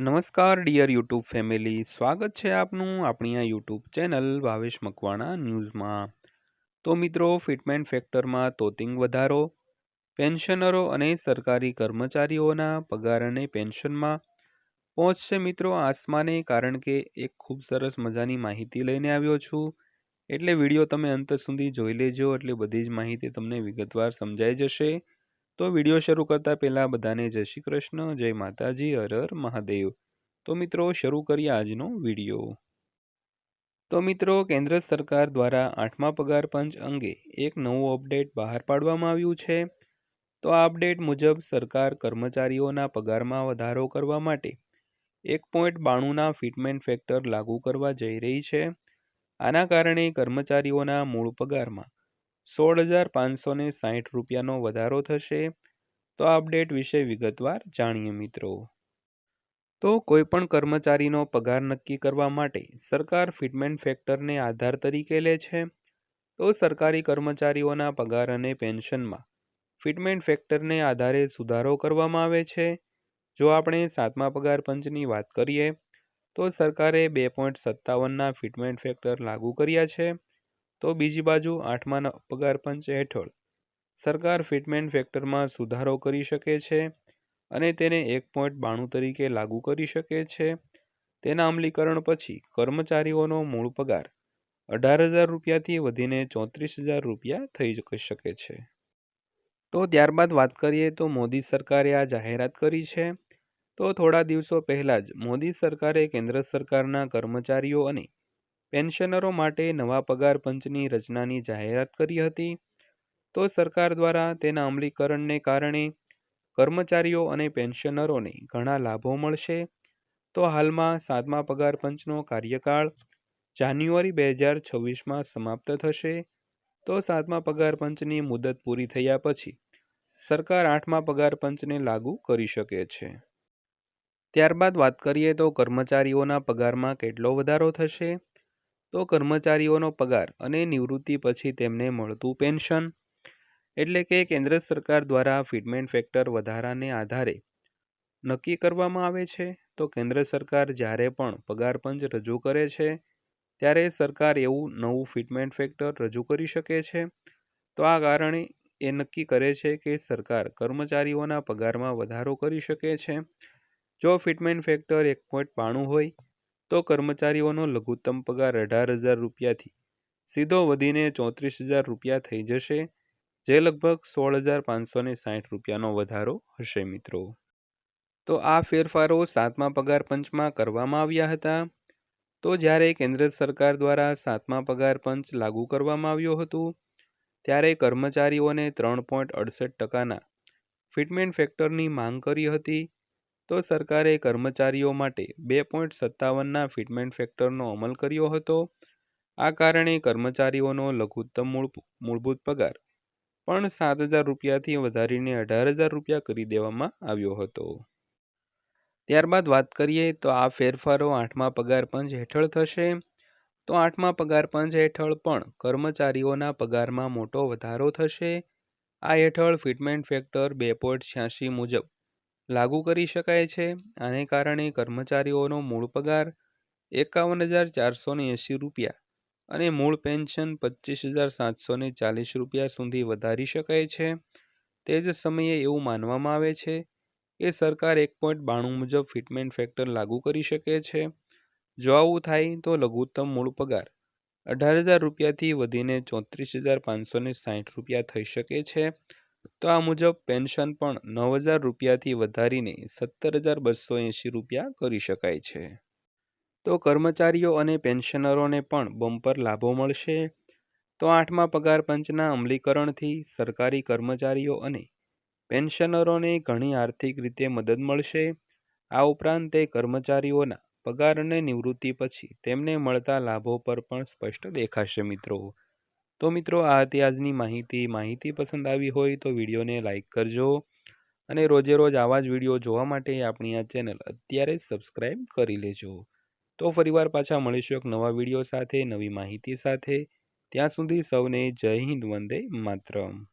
નમસ્કાર, dear YouTube family. સ્વાગત છે આપનું આપણી આ યુટ્યુબ ચેનલ ભાવેશ મકવાણા ન્યૂઝમાં. તો મિત્રો, ફિટમેન્ટ ફેક્ટરમાં તોતિંગ વધારો, પેન્શનરો અને સરકારી કર્મચારીઓના પગાર અને પેન્શનમાં પહોંચશે મિત્રો આસમાને, કારણ કે એક ખૂબ સરસ મજાની માહિતી લઈને આવ્યો છું. એટલે વીડિયો તમે અંત સુધી જોઈ લેજો, એટલે બધી જ માહિતી તમને વિગતવાર સમજાઈ જશે. તો વીડિયો શરૂ કરતાં પહેલાં બધાને જય શ્રી કૃષ્ણ, જય માતાજી, હર મહાદેવ. તો મિત્રો, શરૂ કરીએ આજનો વીડિયો. તો મિત્રો, કેન્દ્ર સરકાર દ્વારા આઠમા પગાર પંચ અંગે એક નવું અપડેટ બહાર પાડવામાં આવ્યું છે. તો આ અપડેટ મુજબ સરકાર કર્મચારીઓના પગારમાં વધારો કરવા માટે એક પોઈન્ટ બાણુંના ફિટમેન્ટ ફેક્ટર લાગુ કરવા જઈ રહી છે. આના કારણે કર્મચારીઓના મૂળ પગારમાં સોળ હજાર પાંચસો ને સાહીઠ રૂપિયાનો વધારો થશે? તો અપડેટ વિશે વિગતવાર જાણીએ મિત્રો. તો કોઈપણ કર્મચારીનો પગાર નક્કી કરવા માટે સરકાર ફિટમેન્ટ ફેક્ટરને આધાર તરીકે લે છે. તો સરકારી કર્મચારીઓના પગાર અને પેન્શનમાં ફિટમેન્ટ ફેક્ટરને આધારે સુધારો કરવામાં આવે છે. જો આપણે સાતમા પગાર પંચની વાત કરીએ, તો સરકારે બે પોઈન્ટ સત્તાવનના ફિટમેન્ટ ફેક્ટર લાગુ કર્યા છે. તો બીજી બાજુ આઠમાના પગાર પંચ હેઠળ. સરકાર ફિટમેન્ટ ફેક્ટરમાં સુધારો કરી શકે છે અને તેને એક પોઈન્ટ બાણું તરીકે લાગુ કરી શકે છે. તેના અમલીકરણ પછી કર્મચારીઓનો મૂળ પગાર અઢાર હજાર રૂપિયાથી વધીને ચોત્રીસ હજાર રૂપિયા થઈ શકે છે. તો ત્યારબાદ વાત કરીએ તો મોદી સરકારે આ જાહેરાત કરી છે. તો થોડા દિવસો પહેલાં જ મોદી સરકારે કેન્દ્ર સરકારના કર્મચારીઓ અને પેન્શનરો માટે નવા પગાર પંચની રચનાની જાહેરાત કરી હતી. તો સરકાર દ્વારા તેના અમલીકરણને કારણે કર્મચારીઓ અને પેન્શનરોને ઘણા લાભો મળશે. તો હાલમાં સાતમા પગાર પંચનો કાર્યકાળ જાન્યુઆરી બે હજાર છવ્વીસમાં સમાપ્ત થશે. તો સાતમા પગાર પંચની મુદત પૂરી થયા પછી સરકાર આઠમા પગાર પંચને લાગુ કરી શકે છે. ત્યારબાદ વાત કરીએ તો કર્મચારીઓના પગારમાં કેટલો વધારો થશે? તો કર્મચારીઓનો પગાર અને નિવૃત્તિ પછી તેમને મળતું પેન્શન. એટલે કે કેન્દ્ર સરકાર દ્વારા ફિટમેન્ટ ફેક્ટર વધારાને આધારે નક્કી કરવામાં આવે છે, તો કેન્દ્ર સરકાર જ્યારે પણ પગાર પંચ રજૂ કરે છે, ત્યારે સરકાર એવું નવું ફિટમેન્ટ ફેક્ટર રજૂ કરી શકે છે. તો આ કારણે એ નક્કી કરે છે કે સરકાર કર્મચારીઓના પગારમાં વધારો કરી શકે છે. જો ફિટમેન્ટ ફેક્ટર એક પોઈન્ટ બાણું હોય તો કર્મચારીઓનો લઘુત્તમ પગાર અઢાર હજાર રૂપિયાથી સીધો વધીને ચોત્રીસ હજાર રૂપિયા થઈ જશે, જે લગભગ સોળ હજાર પાંચસો ને સાઠ રૂપિયાનો વધારો હશે મિત્રો. તો આ ફેરફારો સાતમા પગાર પંચમાં કરવામાં આવ્યા હતા. તો જ્યારે કેન્દ્ર સરકાર દ્વારા સાતમા પગાર પંચ લાગુ કરવામાં આવ્યું હતું, ત્યારે કર્મચારીઓને ત્રણ પોઈન્ટ અડસઠ ટકાના ફિટમેન્ટ ફેક્ટરની માંગ કરી હતી. તો સરકારે કર્મચારીઓ માટે બે પોઈન્ટ સત્તાવનના ફિટમેન્ટ ફેક્ટરનો અમલ કર્યો હતો. આ કારણે કર્મચારીઓનો લઘુત્તમ મૂળ મૂળભૂત પગાર પણ સાત હજાર રૂપિયાથી વધારીને અઢાર હજાર રૂપિયા કરી દેવામાં આવ્યો હતો. ત્યારબાદ વાત કરીએ તો આ ફેરફારો આઠમા પગાર પંચ હેઠળ થશે. તો આઠમા પગાર પંચ હેઠળ પણ કર્મચારીઓના પગારમાં મોટો વધારો થશે. આ હેઠળ ફિટમેન્ટ ફેક્ટર બે પોઈન્ટ છ્યાસી મુજબ લાગુ કરી શકાય છે આને કારણે કર્મચારીઓનો મૂળ પગાર એકાવન હજાર ચારસો ને એંસી રૂપિયા અને મૂળ પેન્શન પચીસ હજાર સાતસો ને ચાલીસ રૂપિયા સુધી વધારી શકાય છે. તે જ સમયે એવું માનવામાં આવે છે કે સરકાર એક પોઈન્ટ બાણું મુજબ ફિટમેન્ટ ફેક્ટર લાગુ કરી શકે છે. જો આવું થાય તો લઘુત્તમ મૂળ પગાર અઢાર હજાર રૂપિયાથી વધીને ચોત્રીસ હજાર પાંચસો ને સાઠ રૂપિયા થઈ શકે છે. તો આ મુજબ પેન્શન પણ નવ હજાર રૂપિયાથી વધારીને સત્તર હજાર બસો એંશી રૂપિયા કરી શકાય છે. તો કર્મચારીઓ અને પેન્શનરોને પણ બમ્પર લાભો મળશે. તો આઠમા પગાર પંચના અમલીકરણથી સરકારી કર્મચારીઓ અને પેન્શનરોને ઘણી આર્થિક રીતે મદદ મળશે. આ ઉપરાંત તે કર્મચારીઓના પગાર અને નિવૃત્તિ પછી તેમને મળતા લાભો પર પણ સ્પષ્ટ દેખાશે મિત્રો. તો મિત્રો, આ હતી આજની માહિતી. માહિતી પસંદ આવી હોય તો વિડીયોને લાઇક કરજો અને રોજે રોજ આવા જ વીડિયો જોવા માટે આપણી આ ચેનલ અત્યારે સબસ્ક્રાઈબ કરી લેજો. તો ફરીવાર પાછા મળીશું એક નવા વીડિયો સાથે, નવી માહિતી સાથે. ત્યાં સુધી સૌને જય હિન્દ, વંદે માતરમ.